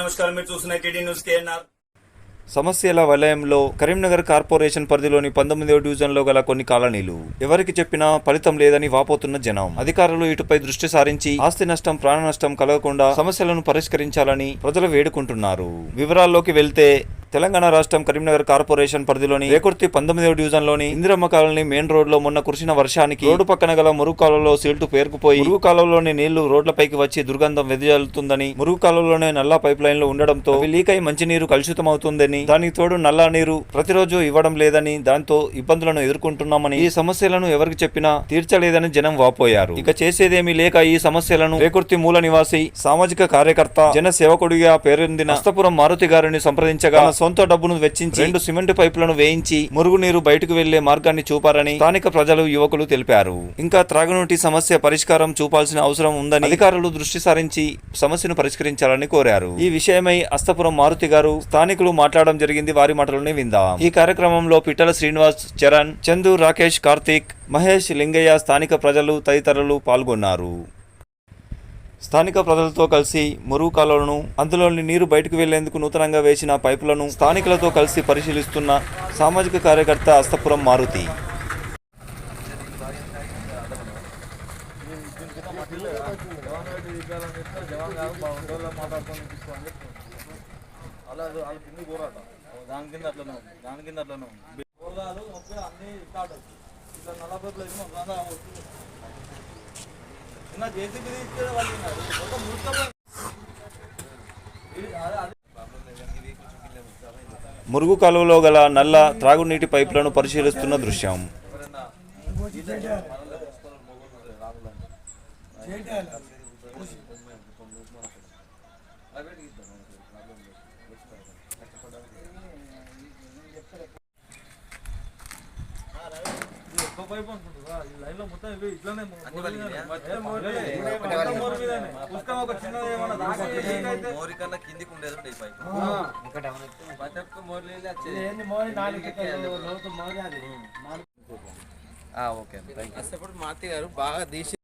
నమస్కారం. మీరు చూస్తున్న టీడీ న్యూస్ కేఎన్ఆర్ సమస్యల వలయంలో కరీంనగర్ కార్పొరేషన్ పరిధిలోని పంతొమ్మిదవ డివిజన్లో గల కొన్ని కాలనీలు. ఎవరికి చెప్పినా ఫలితం లేదని వాపోతున్న జనం. అధికారులు ఇటుపై దృష్టి సారించి ఆస్తి నష్టం ప్రాణ నష్టం కలగకుండా సమస్యలను పరిష్కరించాలని ప్రజలు వేడుకుంటున్నారు. వివరాల్లోకి వెళ్తే తెలంగాణ రాష్ట్రం కరీంనగర్ కార్పొరేషన్ పరిధిలోని రేకుర్తి పంతొమ్మిదవ డివిజన్లోని ఇందిరమ్మ కాలనీ మెయిన్ రోడ్లో మొన్న కురిసిన వర్షానికి రోడ్డు పక్కన గల మురుగు కాలంలో సీల్టు పేరుకుపోయి మురుగు కాలంలోని నీళ్ళు రోడ్లపైకి వచ్చి దుర్గంధం వెదజల్లుతుందని మురుగు కాలంలోనే నల్లా పైప్ లైన్లు ఉండడంతో లీక్ అయి మంచినీరు కలుషితమవుతుందని దానికి తోడు నల్లా నీరు ప్రతిరోజు ఇవ్వడం లేదని దాంతో ఇబ్బందులను ఎదుర్కొంటున్నామని ఈ సమస్యలను ఎవరికి చెప్పినా తీర్చలేదని జనం వాపోయారు. ఇక చేసేదేమీ లేక ఈ సమస్యలను రేకుర్తి మూల నివాసి సామాజిక కార్యకర్త జన సేవకుడిగా పేరొందిన అస్తపురం మారుతి గారిని సంప్రదించగా సొంత డబ్బును వెచ్చించి రెండు సిమెంట్ పైపులను వేయించి మురుగునీరు బయటకు వెళ్ళే మార్గాన్ని చూపారని స్థానిక ప్రజలు యువకులు తెలిపారు. ఇంకా త్రాగునీటి సమస్య పరిష్కారం చూపాల్సిన అవసరం ఉందని అధికారులు దృష్టి సారించి సమస్యను పరిష్కరించాలని కోరారు. ఈ విషయమై అస్తపురం మారుతి గారు స్థానికులు మాట్లాడడం జరిగింది. వారి మాటలోనే విందాం. ఈ కార్యక్రమంలో పిట్టల శ్రీనివాస్ చరణ్ చందు రాకేష్ కార్తీక్ మహేష్ లింగయ్య స్థానిక ప్రజలు తదితరులు పాల్గొన్నారు. స్థానిక ప్రజలతో కలిసి మురుగు కాలువలను అందులోని నీరు బయటకు వెళ్ళేందుకు నూతనంగా వేసిన పైపులను స్థానికులతో కలిసి పరిశీలిస్తున్న సామాజిక కార్యకర్త అస్తపురం మారుతి. అన్ని మురుగు కాలువలో గల నల్ల త్రాగునీటి పైపులను పరిశీలిస్తున్న దృశ్యం. పైపు అనుకుంటురా మోరీ కన్నా కిందికి ఉండేది ప్రతి ఒక్క మోరి ఓకే. మాతి గారు బాగా తీసి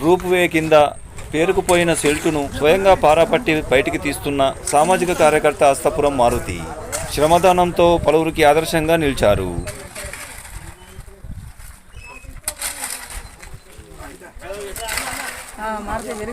రూప్ వే కింద పేరుకుపోయిన సెల్టును స్వయంగా పారాపట్టి బయటికి తీస్తున్న సామాజిక కార్యకర్త అస్తపురం మారుతి శ్రమదానంతో పలువురికి ఆదర్శంగా నిలిచారు. పారాయితే వెరీ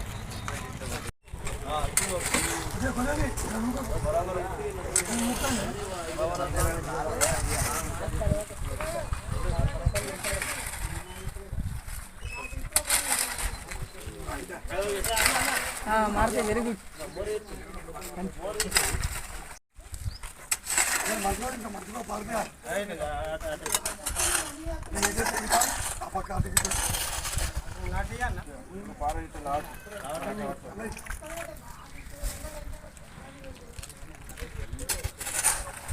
చిన్నది ఏమన్నా దాకా అయితే మోరి కన్నా కిందికి ఉండేది ఉండే ఈ పైపు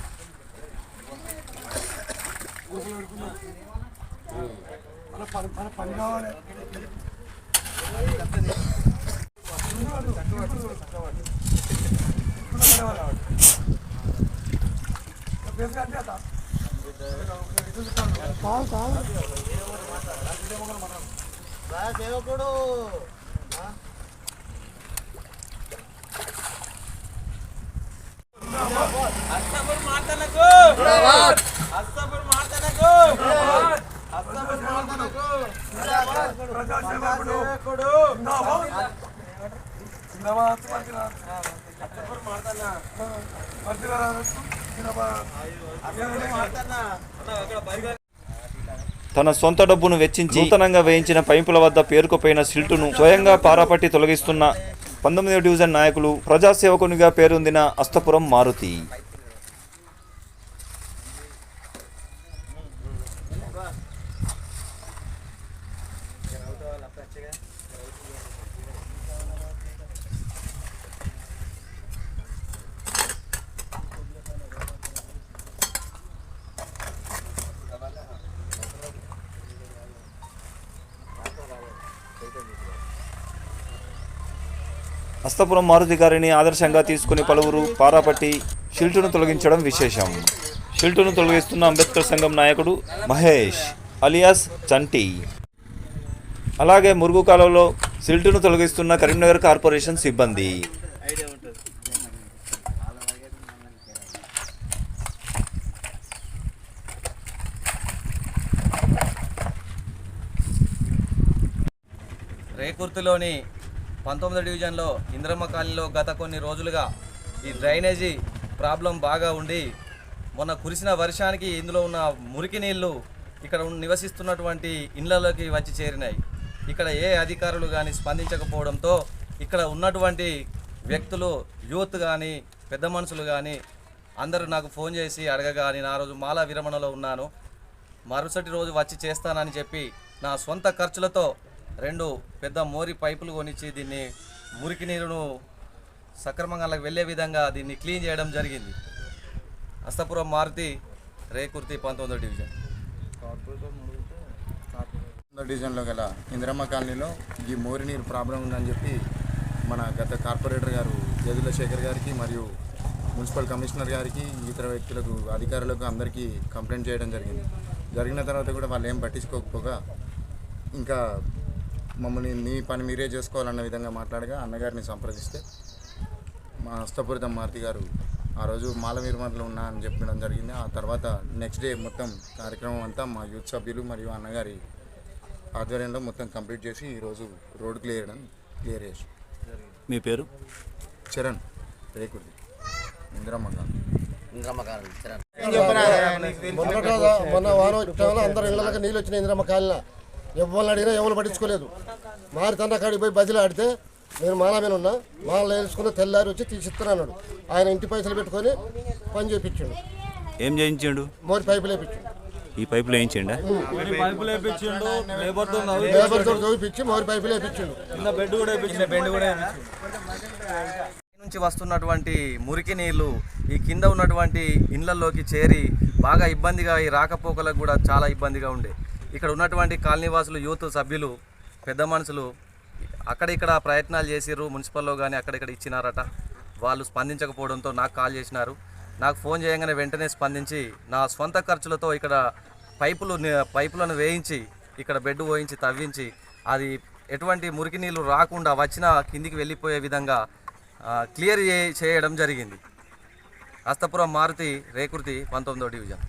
ప్రతి ఒక్క మోరి నీళ్ళు వచ్చేది మారుతి వెరీ గుడ్ అస్సాపూర్ మాటలకు మాటలకు తన సొంత డబ్బును వెచ్చించి నూతనంగా వేయించిన పైపుల వద్ద పేరుకుపోయిన సిల్టును స్వయంగా పారాపట్టి తొలగిస్తున్న పంతొమ్మిదవ డివిజన్ నాయకులు ప్రజాసేవకునిగా పేరొందిన అస్తపురం మారుతి. అస్తపురం మారుతి గారిని ఆదర్శంగా తీసుకుని పలువురు పారాపట్టి షిల్టును తొలగించడం విశేషం. షిల్టును తొలగిస్తున్న అంబేద్కర్ సంఘం నాయకుడు మహేష్ అలియాస్ చంటి. అలాగే మురుగు కాలంలో సిల్టును తొలగిస్తున్న కరీంనగర్ కార్పొరేషన్ సిబ్బంది. రేకుర్తిలోని పంతొమ్మిదో డివిజన్లో ఇంద్రమ్మ కాలనీలో గత కొన్ని రోజులుగా ఈ డ్రైనేజీ ప్రాబ్లం బాగా ఉండి మొన్న కురిసిన వర్షానికి ఇందులో ఉన్న మురికి నీళ్ళు ఇక్కడ నివసిస్తున్నటువంటి ఇండ్లలోకి వచ్చి చేరినాయి. ఇక్కడ ఏ అధికారులు కానీ స్పందించకపోవడంతో ఇక్కడ ఉన్నటువంటి వ్యక్తులు యూత్ కానీ పెద్ద మనుషులు కానీ అందరూ నాకు ఫోన్ చేసి అడగగా నేను ఆ రోజు మాలా విరమణలో ఉన్నాను. మరుసటి రోజు వచ్చి చేస్తానని చెప్పి నా సొంత ఖర్చులతో రెండు పెద్ద మోరి పైపులు కొనిచ్చి దీన్ని మురికి నీరును సక్రమంగా వెళ్ళే విధంగా దీన్ని క్లీన్ చేయడం జరిగింది. అస్తపురం మారుతి రేకుర్తి పంతొమ్మిదో డివిజన్. వంద డివిజన్లో గల ఇందిరమ్మ కాలనీలో ఈ మోరి నీరు ప్రాబ్లం ఉందని చెప్పి మన గత కార్పొరేటర్ గారు జదుల శేఖర్ గారికి మరియు మున్సిపల్ కమిషనర్ గారికి ఇతర వ్యక్తులకు అధికారులకు అందరికీ కంప్లైంట్ చేయడం జరిగింది. జరిగిన తర్వాత కూడా వాళ్ళు ఏం పట్టించుకోకపోగా ఇంకా మమ్మల్ని మీ పని మీరే చేసుకోవాలన్న విధంగా మాట్లాడగా అన్నగారిని సంప్రదిస్తే మా హస్తపూరితం మారుతి గారు ఆ రోజు మాల నిర్మాణంలో ఉన్నా అని చెప్పడం జరిగింది. ఆ తర్వాత నెక్స్ట్ డే మొత్తం కార్యక్రమం అంతా మా యూత్ సభ్యులు మరియు అన్నగారి ఆధ్వర్యంలో మొత్తం కంప్లీట్ చేసి ఈరోజు రోడ్ క్లియర్ చేయడం క్లియర్ చేసి. మీ పేరు? చరణ్ రేకుర్ది ఇందిరమ్మ గారు. మొన్నటి రోజు మొన్న వచ్చామో అందరు ఇళ్ళకి నీళ్ళు వచ్చినాయి ఇంద్రమ్మ కాలిన. ఎవరిని అడిగినా ఎవరు పట్టించుకోలేదు. మారి తన్న కాడికి పోయి బదిలీ ఆడితే నేను మాల మీద ఉన్నా మాల వేసుకుని తెల్లారి వచ్చి తీసిస్తున్నాడు ఆయన ఇంటి పైసలు పెట్టుకొని పని చేయించాడు ఏం చేయించాడు? మోరి పైపులు వేయించాడు ఈ పైపులు వేయించండా? పైపులు లేబర్తో లేబర్ చూపించి మోరి పైపులు వేయించాడు కింద బెడ్ కూడా బెడ్ కూడా నుంచి వస్తున్నటువంటి మురికి నీళ్ళు ఈ కింద ఉన్నటువంటి ఇండ్లలోకి చేరి బాగా ఇబ్బందిగా ఈ రాకపోకలకు కూడా చాలా ఇబ్బందిగా ఉండే. ఇక్కడ ఉన్నటువంటి కాలనీవాసులు యూత్ సభ్యులు పెద్ద మనుషులు అక్కడ ఇక్కడ ప్రయత్నాలు చేసిర్రు మున్సిపల్లో కానీ అక్కడిక్కడ ఇచ్చినారట. వాళ్ళు స్పందించకపోవడంతో నాకు కాల్ చేసినారు. నాకు ఫోన్ చేయగానే వెంటనే స్పందించి నా సొంత ఖర్చులతో ఇక్కడ పైపులు పైపులను వేయించి ఇక్కడ బెడ్ పోయించి తవ్వించి అది ఎటువంటి మురికి నీళ్ళు రాకుండా వచ్చినా కిందికి వెళ్ళిపోయే విధంగా క్లియర్ చేయడం జరిగింది. హస్తపురం మారుతి రేకుర్తి పంతొమ్మిదో డివిజన్.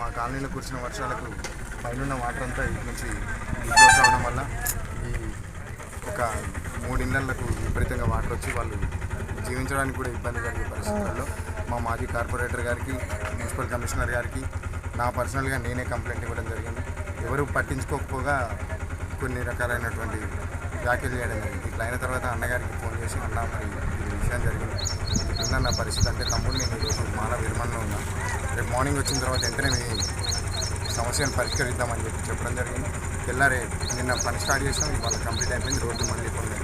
మా కాలనీలో కురిసిన వర్షాలకు పైన వాటర్ అంతా నుంచి ఇంట్లోకి రావడం వల్ల ఈ ఒక మూడు ఇళ్ళకు విపరీతంగా వాటర్ వచ్చి వాళ్ళు జీవించడానికి కూడా ఇబ్బంది కలిగే పరిస్థితుల్లో మా మాజీ కార్పొరేటర్ గారికి మున్సిపల్ కమిషనర్ గారికి నా పర్సనల్గా నేనే కంప్లైంట్ ఇవ్వడం జరిగింది. ఎవరు పట్టించుకోకపోగా కొన్ని రకాలైనటువంటి వ్యాఖ్యలు చేయడం జరిగింది. ఇట్లా అయిన తర్వాత అన్నగారికి ఫోన్ చేసి అన్న మరి ఇది విషయం జరిగింది. ఇట్లా నా పరిస్థితి అంటే తమ్ముడు నేను ఈరోజు మానవ విరమణలో ఉన్నా. రేపు మార్నింగ్ వచ్చిన తర్వాత వెంటనే మీ సమస్యను పరిష్కరిద్దామని చెప్పి చెప్పడం జరిగింది. తెల్లారే నిన్న పని స్టార్ట్ చేసాం ఇవాళ కంప్లీట్ అయిపోయింది రోడ్డు మళ్ళీ కొన్ని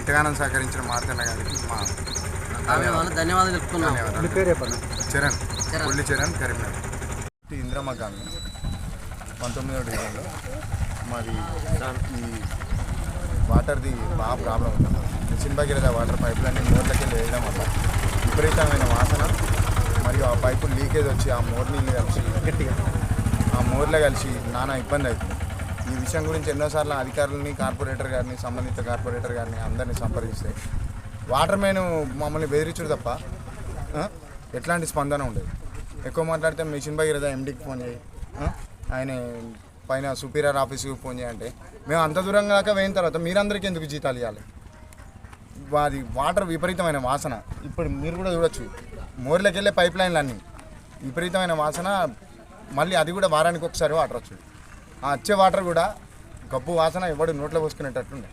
ఇంతగానం సహకరించిన మారుతన్న గారికి మా ధన్యవాదాలు. ధన్యవాదాలు చెప్తున్నాం ధన్యవాదాలు. చరణ్ కొల్లి చరణ్ కరీంనగర్. ఇంద్రమ్మ కాలనీ పంతొమ్మిదవ డివిజన్లో మాది ఈ వాటర్ది బాగా ప్రాబ్లం ఉంటుంది మిషన్ భగీరథ వాటర్ పైపులన్నీ మోర్లకి వేయడం వల్ల విపరీతమైన వాసన మరియు ఆ పైపు లీకేజ్ వచ్చి ఆ మోర్ నీళ్ళు కలిసి గట్టిగా ఆ మోర్లో కలిసి నానా ఇబ్బంది అవుతుంది. ఈ విషయం గురించి ఎన్నోసార్లు అధికారులని కార్పొరేటర్ గారిని సంబంధిత కార్పొరేటర్ గారిని అందరినీ సంప్రదిస్తే వాటర్ మెయిన్ మమ్మల్ని బెదిరించుడు తప్ప ఎట్లాంటి స్పందన ఉండదు. ఎక్కువ మాట్లాడితే మిషన్ భగీరథ ఎండికి ఫోన్ చేయి ఆయన పైన సుపీరియర్ ఆఫీస్కి ఫోన్ చేయంటే మేము అంత దూరం దాకా పోయిన తర్వాత మీరందరికీ ఎందుకు జీతాలు ఇవ్వాలి అది వాటర్ విపరీతమైన వాసన. ఇప్పుడు మీరు కూడా చూడొచ్చు. మోర్లోకి వెళ్ళే పైప్ లైన్లు అన్నీ విపరీతమైన వాసన మళ్ళీ అది కూడా వారానికి ఒకసారి వాటర్ వచ్చేది ఆ వచ్చే వాటర్ కూడా గబ్బు వాసన ఎవడు నోట్లో పోసుకునేటట్టుండే.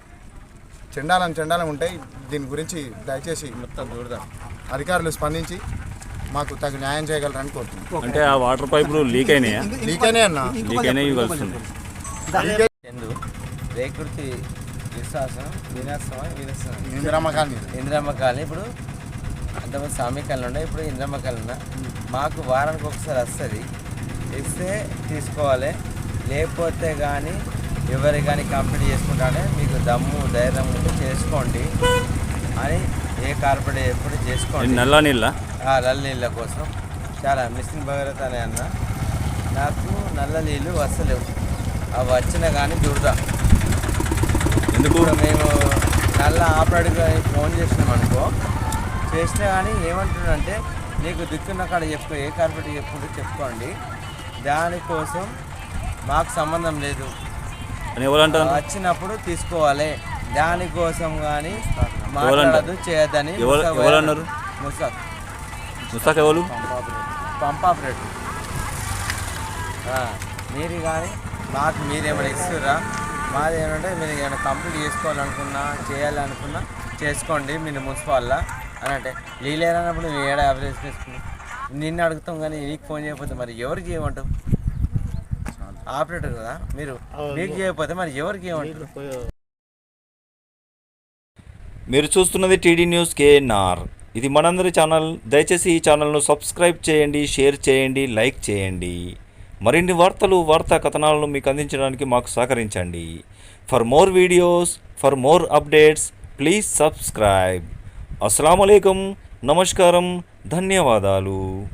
చెండాలం చెండాలం ఉంటాయి. దీని గురించి దయచేసి అధికారులు స్పందించి మాకు తగు న్యాయం చేయగలరని కోరుతున్నాం. అంటే ఆ వాటర్ పైపులు లీక్ అయినాయా? లీక్ అయినాయి అన్న. లీక్ అయినాయి వస్తుంది ఎందు రేకుర్తి విశ్వాసం వినాశమా వినాశం ఇందిరమ్మ కాలనీ. ఇందిరమ్మ కాలనీ. ఇప్పుడు అంతమంది స్వామి కాలనీ ఉండే ఇప్పుడు ఇందిరమ్మ కాలనీ ఉన్నా మాకు వారానికి ఒకసారి వస్తుంది. ఇస్తే తీసుకోవాలి. లేకపోతే కానీ ఎవరు కానీ కంప్లీట్ చేసుకుంటానే మీకు దమ్ము ధైర్యం ఉంటే చేసుకోండి. అని ఏ కార్పొరేట్ ఎప్పుడు చేసుకోండి. నల్ల నీళ్ళ? ఆ నల్ల నీళ్ళ కోసం. చాలా మిస్సింగ్ భగీరథ అనే అన్న. నాకు నల్ల నీళ్ళు వస్తలేవు అవి వచ్చినా కానీ దురద. ఎందుకు? మేము నల్ల ఆపరేటర్గా ఫోన్ చేసినాం అనుకో. చేసినా కానీ ఏమంటున్నాడంటే నీకు దిక్కున్న కాడ చెప్పుకో ఏ కార్పొరేట్ చెప్పుకుంటే చెప్పుకోండి దానికోసం మాకు సంబంధం లేదు. అని ఎవరంటారు? వచ్చినప్పుడు తీసుకోవాలి. దానికోసం కానీ మాట్లాడదు చేయొద్దని ఎవరు- ముసాక్ ఎవరు అన్నారు? ముసాక్ ముస్తాక్ ఎవరు? పంప్ ఆపరేటర్ ఆ, మీరు కానీ మాకు మీరేమైనా ఇస్తురా మాది ఏంటంటే మీరు ఏమైనా కంప్లీట్ చేసుకోవాలనుకున్నా చేయాలనుకున్నా చేసుకోండి మీరు మున్సిపాల్లో అని అంటే. లీలేరన్నప్పుడు మేము ఏడా అప్రేస్ చేసుకున్నాం నిన్ను అడుగుతాం కానీ నీకు ఫోన్ చేయకపోతే మరి ఎవరికి చేయమంటావు? ఆపరేటర్ కదా మీరు. మీకు చేయకపోతే మరి ఎవరికి చేయమంటారు? మీరు చూస్తున్నది టీడీ న్యూస్ కేఎన్ఆర్. ఇది మనందరి ఛానల్. దయచేసి ఈ ఛానల్ను సబ్స్క్రైబ్ చేయండి షేర్ చేయండి లైక్ చేయండి. మరిన్ని వార్తలు వార్తా కథనాలను మీకు అందించడానికి మాకు సహకరించండి. For more videos for more updates please subscribe అస్సలం నమస్కారం ధన్యవాదాలు.